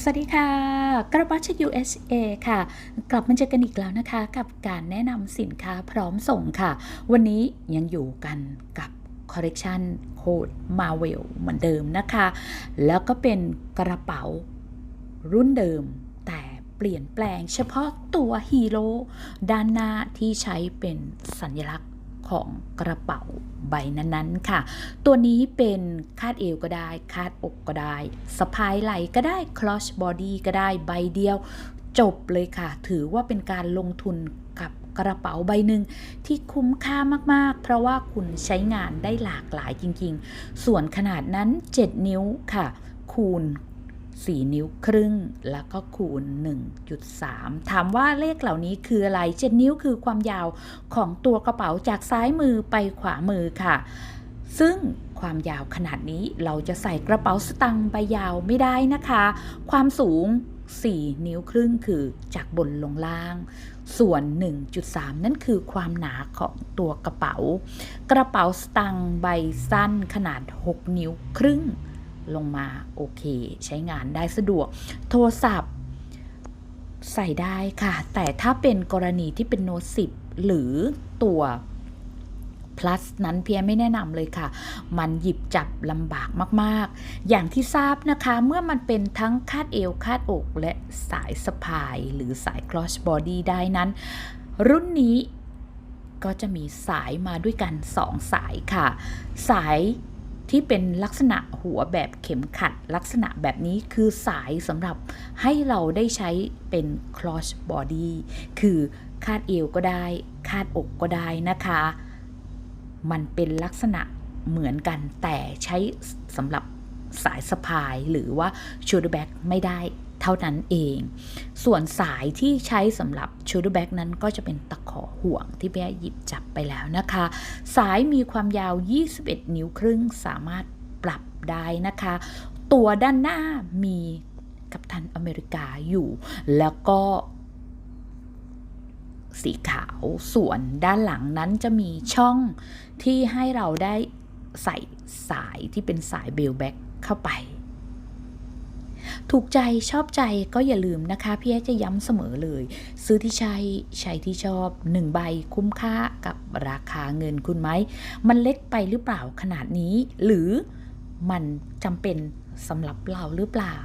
สวัสดีค่ะ กระเป๋าจาก USA ค่ะ กลับมาเจอกันอีกแล้วนะคะ กับการแนะนำสินค้าพร้อมส่งค่ะ วันนี้ยังอยู่กันกับคอลเลกชันโคดมาเวลเหมือนเดิมนะคะ แล้วก็เป็นกระเป๋ารุ่นเดิม แต่เปลี่ยนแปลงเฉพาะตัวฮีโร่ด้านหน้าที่ใช้เป็นสัญลักษณ์ ของกระเป๋าใบนั้นๆค่ะ ตัวนี้เป็นคาดเอวก็ได้ คาดอกก็ได้สะพายไหล่ก็ได้คลอชบอดี้ก็ได้ใบเดียว จบเลยค่ะ ถือว่าเป็นการลงทุนกับกระเป๋าใบหนึ่งที่คุ้มค่ามากๆ เพราะว่าคุณใช้งานได้หลากหลายจริงๆ ส่วนขนาดนั้น 7 นิ้วค่ะ คูณ 4 นิ้วครึ่ง แล้วก็คูณ 1.3 ถามว่าเลขเหล่านี้คืออะไร 7 นิ้วคือความยาวของตัวกระเป๋าจากซ้ายมือไปขวามือค่ะ ซึ่งความยาวขนาดนี้เราจะใส่กระเป๋าสตังค์ใบยาวไม่ได้นะคะ ความสูง 4 นิ้วครึ่งคือจากบนลงล่าง ส่วน 1.3 นั่นคือความหนาของตัวกระเป๋า กระเป๋าสตังค์ใบสั้นขนาด 6 นิ้วครึ่ง ลงมาโอเค ใช้งานได้สะดวก โทรศัพท์ ใส่ได้ค่ะ แต่ถ้าเป็นกรณีที่เป็นโน้ต10 หรือตัว plus นั้นเพียไม่แนะนำเลยค่ะ มันหยิบจับลำบากมากๆ อย่างที่ทราบนะคะ เมื่อมันเป็นทั้งคาดเอวคาดอกและสายสะพายหรือสาย cross body ได้นั้น รุ่นนี้ก็จะมีสายมาด้วยกัน 2 สายค่ะ สาย ที่เป็นลักษณะหัวแบบเข็มขัด ลักษณะแบบนี้คือสายสำหรับให้เราได้ใช้เป็น cross body คือคาดเอวก็ได้ คาดอกก็ได้นะคะ มันเป็นลักษณะเหมือนกันแต่ใช้สำหรับสายสะพายหรือว่า shoulder bag ไม่ได้ เท่านั้นเอง ส่วนสายที่ใช้สำหรับ shoulder bag นั้นก็จะเป็นตะขอห่วงที่แม่หยิบจับไปแล้วนะคะ สายมีความยาว 21 นิ้วครึ่งสามารถปรับได้นะคะ ตัวด้านหน้ามีกัปตันอเมริกาอยู่ แล้วก็สีขาวส่วนด้านหลังนั้นจะมีช่องที่ให้เราได้ใส่สายที่เป็นสายเบลแบ็กเข้าไป ถูกใจชอบใจก็อย่าลืมนะคะ พี่แอจะย้ำเสมอเลย ซื้อที่ใช่ใช้ที่ชอบหนึ่งใบคุ้มค่ากับราคาเงินคุณไหม มันเล็กไปหรือเปล่าขนาดนี้ หรือมันจำเป็นสำหรับเราหรือเปล่า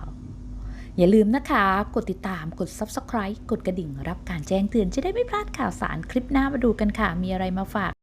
อย่าลืมนะคะ กดติดตามกด Subscribe กดกระดิ่งรับการแจ้งเตือนจะได้ไม่พลาดข่าวสารคลิปหน้ามาดูกันค่ะ มีอะไรมาฝาก